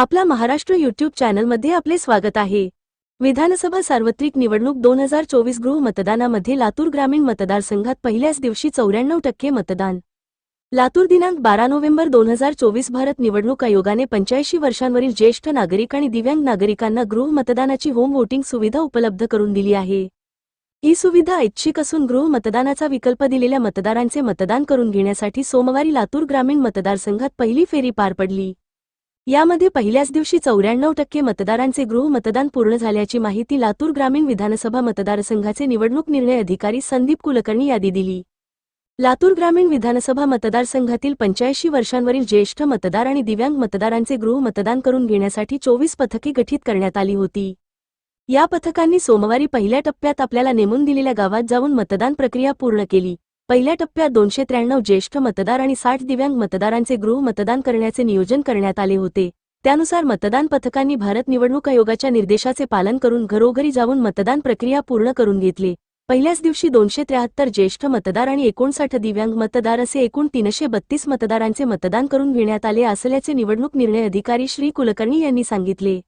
आपला महाराष्ट्र युट्यूब चॅनलमध्ये आपले स्वागत आहे. विधानसभा सार्वत्रिक निवडणूक दोन हजार चोवीस गृह मतदानामध्ये लातूर ग्रामीण मतदारसंघात पहिल्याच दिवशी चौऱ्याण्णव टक्के मतदान. लातूर दिनांक बारा नोव्हेंबर दोन हजार चोवीस भारत निवडणूक आयोगाने पंच्याऐंशी वर्षांवरील ज्येष्ठ नागरिक आणि दिव्यांग नागरिकांना गृह मतदानाची होम वोटिंग सुविधा उपलब्ध करून दिली आहे. ही सुविधा ऐच्छिक असून गृह मतदानाचा विकल्प दिलेल्या मतदारांचे मतदान करून घेण्यासाठी सोमवारी लातूर ग्रामीण मतदारसंघात पहिली फेरी पार पडली. यामध्ये पहिल्याच दिवशी चौऱ्याण्णव टक्के मतदारांचे गृह मतदान पूर्ण झाल्याची माहिती लातूर ग्रामीण विधानसभा मतदारसंघाचे निवडणूक निर्णय अधिकारी संदीप कुलकर्णी यांनी दिली. लातूर ग्रामीण विधानसभा मतदारसंघातील पंच्याऐंशी वर्षांवरील ज्येष्ठ मतदार आणि दिव्यांग मतदारांचे गृह मतदान करून घेण्यासाठी चोवीस पथके गठीत करण्यात आली होती. या पथकांनी सोमवारी पहिल्या टप्प्यात आपल्याला नेमून दिलेल्या गावात जाऊन मतदान प्रक्रिया पूर्ण केली. पहिल्या टप्प्यात दोनशे त्र्याण्णव ज्येष्ठ मतदार आणि साठ दिव्यांग मतदारांचे गृह मतदान करण्याचे नियोजन करण्यात आले होते. त्यानुसार मतदान पथकांनी भारत निवडणूक आयोगाच्या निर्देशाचे पालन करून घरोघरी जाऊन मतदान प्रक्रिया पूर्ण करून घेतली. पहिल्याच दिवशी दोनशे त्र्याहत्तर ज्येष्ठ मतदार आणि एकोणसाठ दिव्यांग मतदार असे एकूण तीनशे बत्तीस मतदारांचे मतदान करून घेण्यात आले असल्याचे निवडणूक निर्णय अधिकारी श्री कुलकर्णी यांनी सांगितले.